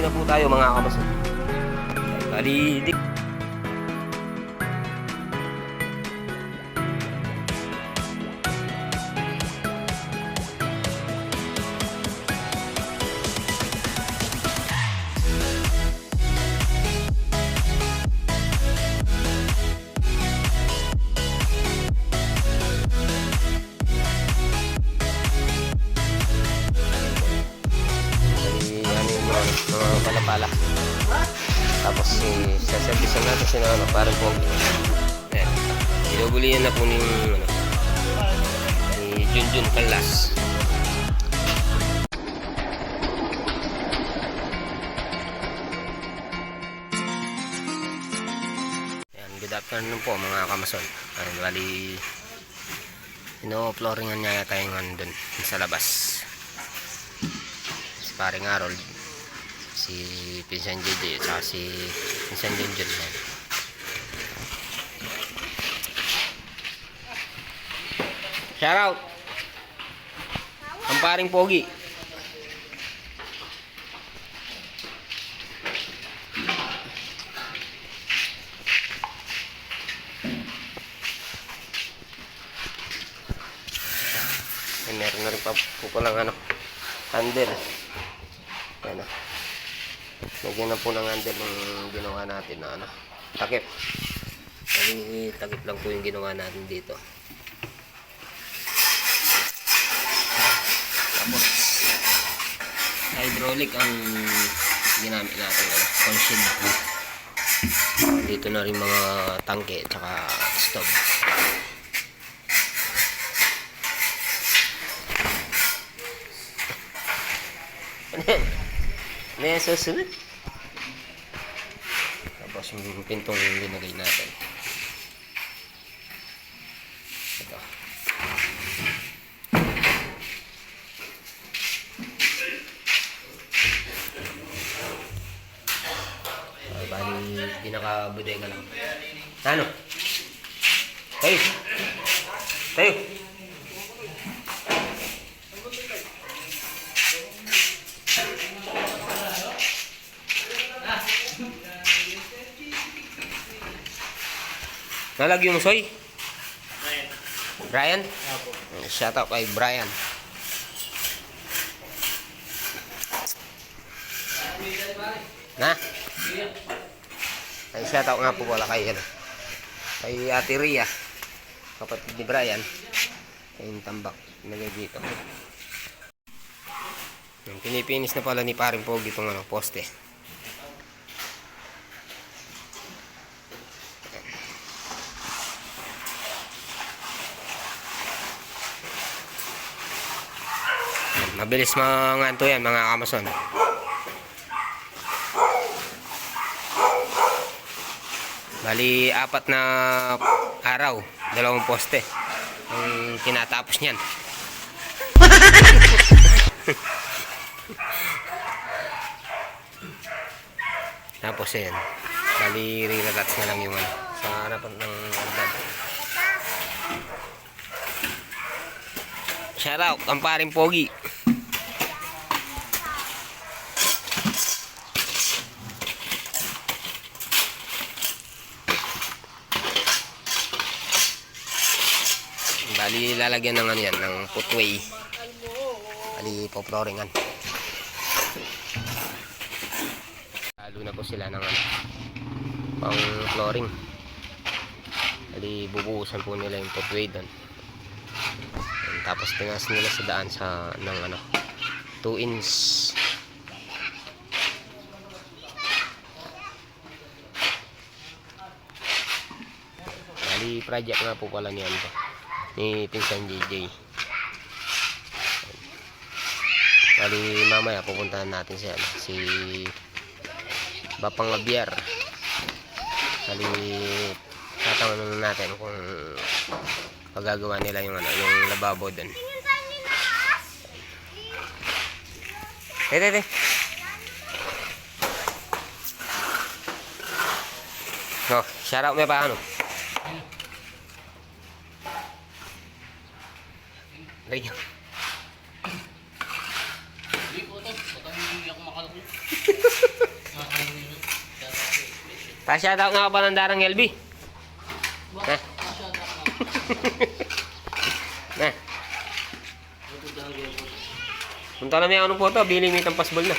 Pauwi na po tayo mga di... Bali, Eh, saservisan natin si ano, parang po. Ayan. Inugulihan na po ni, ano, ni Junjun Kalas. Ayan, good afternoon po mga kamason. Ayan, bali, ino-flooringan niya yata yung dun, sa labas si paring Harold si Pinsan JJ at saka si Pinsan Junjun yan. shout out ang paring pogi Ay, meron na rin pa po palang ano handle. Lagyan na po ng handle yung ginawa natin na ano, takip. Kasi takip lang po yung ginawa natin dito. Tapos, hydraulic ang ginamit natin. Ano, concealed. Dito na rin mga tangke at saka stove. Ano yan? Ano yan susunod? Tapos yung pintong linagay natin. Ito. Ah, bali, pinaka-bodega lang. Ano? Tayo! Tayo! Nalagyo mo, Soy? Brian? Shout out kay Brian. Na? Ay, shout out nga po pala kay, ano, kay Ate Ria. Kapatid ni Brian. Ayun tambak. Nagay dito. Pinipinis na pala ni paring Pogi itong ano, poste. Mabilis mga anto yan, mga kamason. Bali, apat na araw, dalawang poste. Ang tinatapos niyan. Tapos yan. Bali, riragats na lang yung ano, sa harapan ng agad. Shout out, ang paring pogi. Bali, lalagyan ng ano yan, ng footway. Bali, po-flooringan. Lalo na po sila ng ano, pang flooring. Bali, bubuhusan po nila yung footway doon. Tapos tinas nila sa daan sa ng ano 2 inch Bali project nga po pala niyan to ni Pinsan JJ Bali mamaya pupuntahan natin si ano, si Bapang Abiar Bali tatanungin natin kung pagagawa nila yung ano, yung lababo doon. Tete, tete. No, shout out mo pa Lay niya. Hindi ko ito. Baka hindi ako makalakot. Pa-shout out nga ako ba ng darang LB? Ha? na. Punta na may anong photo. Bili may tampasbol na.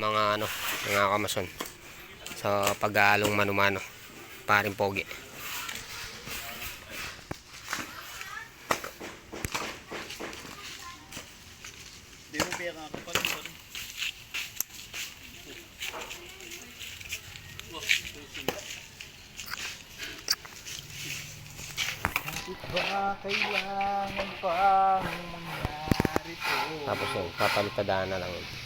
Mga ano, mga kamason. Sa pag-aalong manumano. Paring pogi. Tapos yun, papalitadaan na lang yun.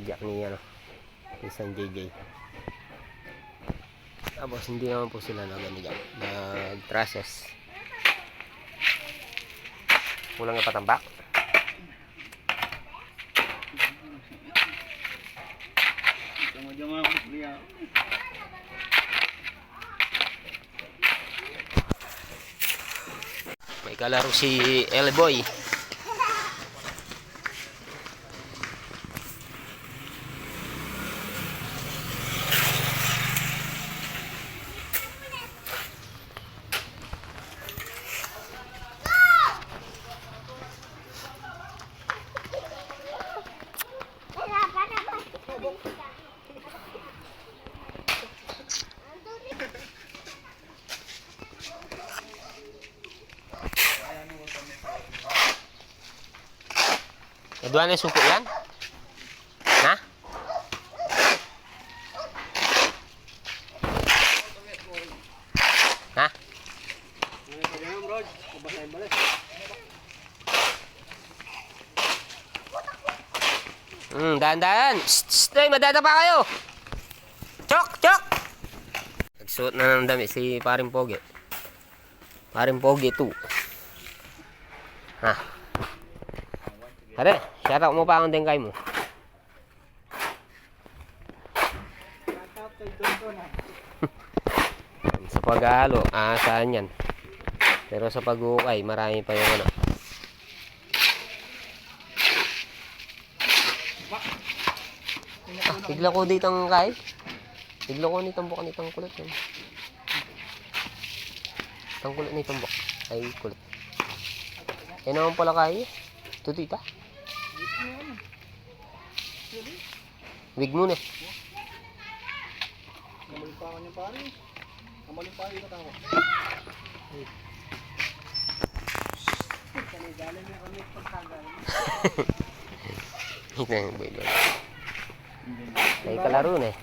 Project ni ano, isang JJ. Tapos hindi naman po sila na ganyan, nag-process. Kulang na patambak. May kalaro si Elboy. Yung suko yan? Ha? Ha? Hmm, dahan-dahan. Shh, Ay, madadapa kayo. Chok, chok. Nagsuot na ng dami si Paring Pogi. Paring Pogi 2. Ha? Tara, shoutout mo pa ang dengkay mo. sa paghalo, aasahan yan. Pero sa pag-ukay, marami pa yung ano. Ah, bigla ko dito ang kay. Bigla ko nitong buka nitong kulit yun. Ang kulit nitong buka. Ay, kulit. Eh naman pala kay. Tutita. Wig muna. Kamaling pa ako niya pare. Pa ako ako. Kanigalan niya kami pagkagal. Ito yung boy boy. May kalaro na eh.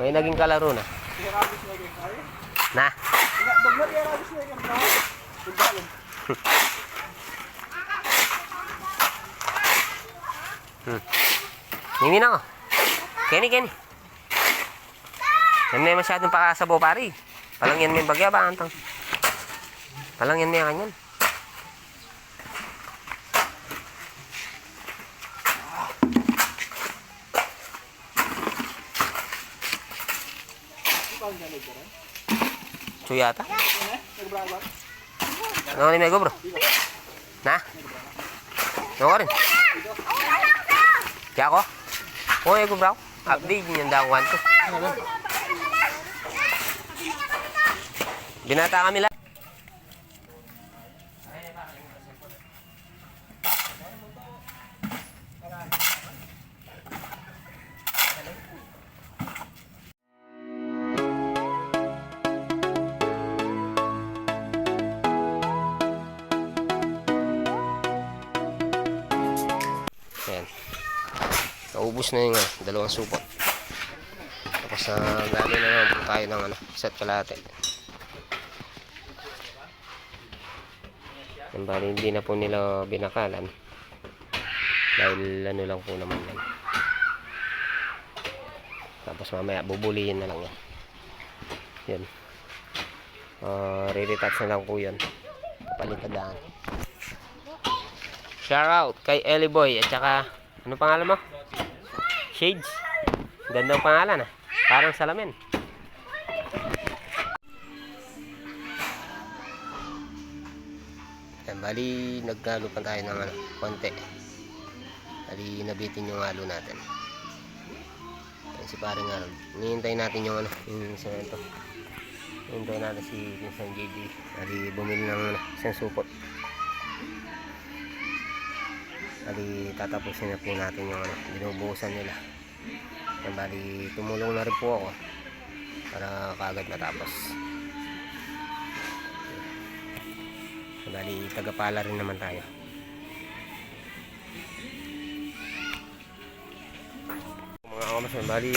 May naging kalaro na. Na. Baglat kaya rabis na rin pare. Pagkalan. Nimi na ko. Kenny, Kenny. Yan may masyadong pakasabo pari. Palang yan may bagya ba antang. Palang yan may kanyan. Nagbrabak. Ano ni Mego bro? Na? Ano ka rin? Kaya ako? Oo, Mego bro. Update niyan daw ko. Binata kami lang. Naubos na yung ah, dalawang supot. Tapos na gano'n na naman tayo ng ano, set kalate. Yan bali hindi na po nila binakalan. Dahil ano lang po naman yan. Tapos mamaya bubulihin na lang yan. Yan. Uh, re-retouch na lang po yan. Palitadaan. Shout out kay Ellie Boy at saka Ano pangalan mo? Shades. Gandang pangalan ah. Parang salamin. Yan, bali nagkano pa tayo ng ano, konti. Bali nabitin yung halo natin. Yan si paring Harold. Hinihintay natin yung ano, yung semento. Hinihintay natin si Vincent JJ. Bali bumili ng ano, isang supot. Bali tatapusin na po natin yung ano, binubuhusan nila. Yan, bali tumulong na rin po ako para kaagad matapos. Bali, tagapala rin naman tayo. Mga kamasan, bali,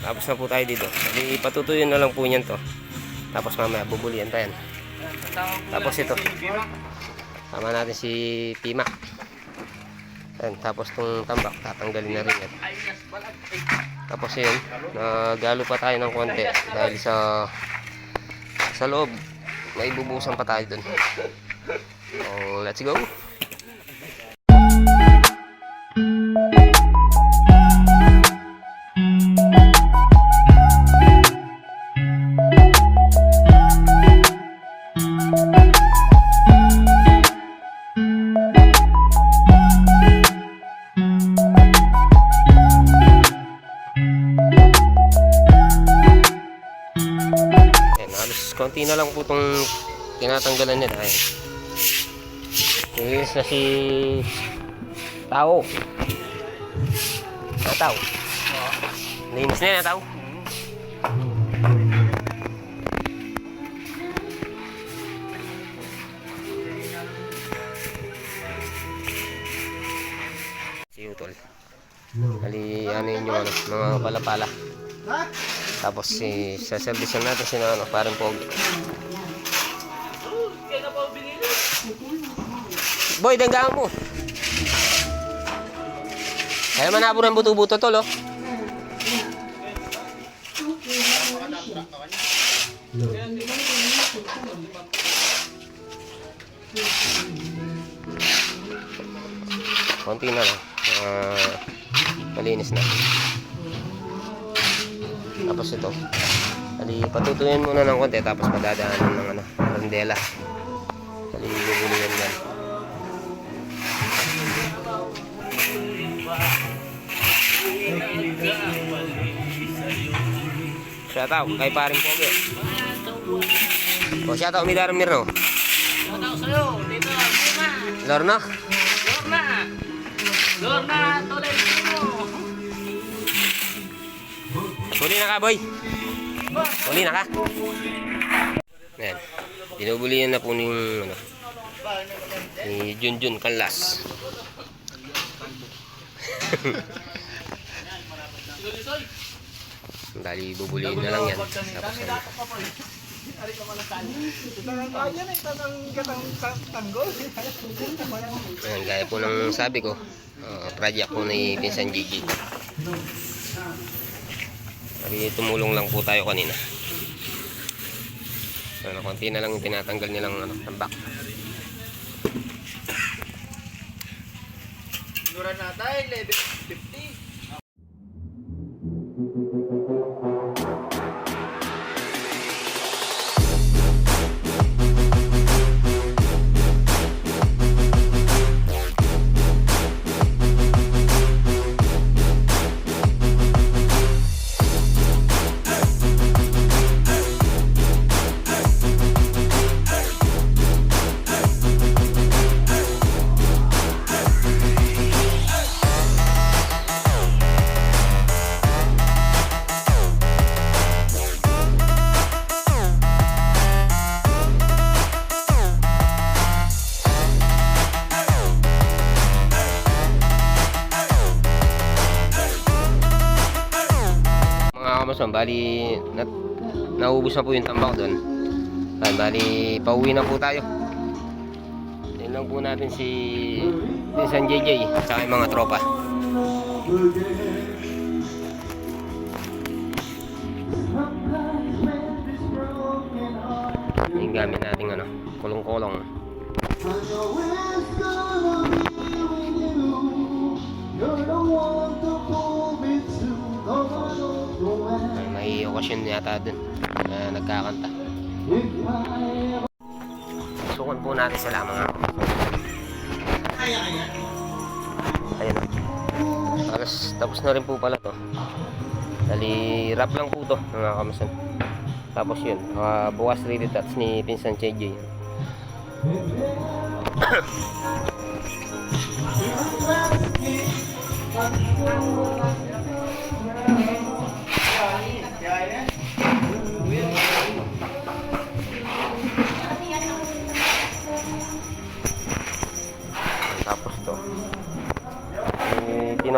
tapos na po tayo dito. Bali, patutuyin na lang po niyan to. Tapos mamaya, bubulian tayo. Tapos ito. Tama natin si Pima. Ayan, tapos tong tambak, tatanggalin na rin yan. Tapos yun, nagalo pa tayo ng konti dahil sa sa loob, may bubusan pa tayo dun. So, let's go. Na lang po itong tinatanggalan nila. Ayan. Linis na si Tao. Ah, Tao. Linis na yan, Tao. Si Utol. Kali ano yun yung ano, mga palapala. Tapos si sa service natin si ano, parang pogi. Boy, danggaan mo. Kaya man naburo ng buto-buto tol, oh. Konti na lang. Ah, malinis na. Tapos ito. Ali, patutuyin muna ng konti tapos padadaanan ng ano, randela. Ali, bubulihan yan. Shout out kay paring Pogi. O shout out Midar Mirno. Shoutout sa'yo, dito, Lorna. Lorna. Lorna. Lorna Tolentino. Huli na ka, boy. Huli na ka. Ayan. Binubulihan na po ni, ano, ni Junjun Kalas. Dali, bubulihin na lang yan. Tapos tanggol. Ayan, gaya po ng sabi ko, uh, project po ni Pinsan Gigi. Sabi, tumulong lang po tayo kanina. Ano, konti na lang yung tinatanggal nilang ano, tambak. Sigura na tayo, level 50. Mga kamason, bali, na, naubos na po yung tambak doon. Ayan, bali, pauwi na po tayo. Yan lang po natin si Pinsan JJ, yung mga tropa. Yung gamit natin ano, kulong-kulong. Okasyon yata dun na nagkakanta. Sukan po natin sila mga Ayun o. Alas, tapos na rin po pala to. Dali, rap lang po to mga kamasan. Tapos yun, uh, bukas ready touch ni Pinsan JJ. Tapos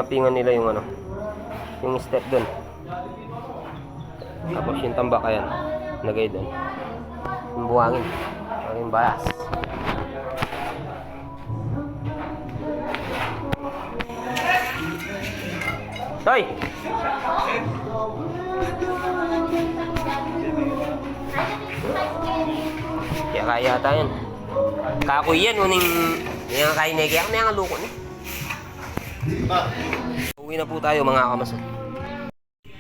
Tinapingan nila yung ano, yung step dun. Tapos yung tambak ayan, nagay dun. Yung buhangin, yung bayas. Hoy! Kaya kaya yata yan. Kakoy yan, uning yung kain na ang luko ni. Uwi na po tayo mga kamasan.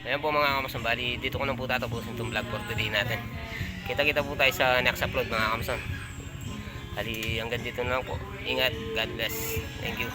Ayan po mga kamasan, bali dito ko na po tatapusin itong vlog for today natin. Kita-kita po tayo sa next upload mga kamasan. Bali hanggang dito na lang po. Ingat, God bless. Thank you.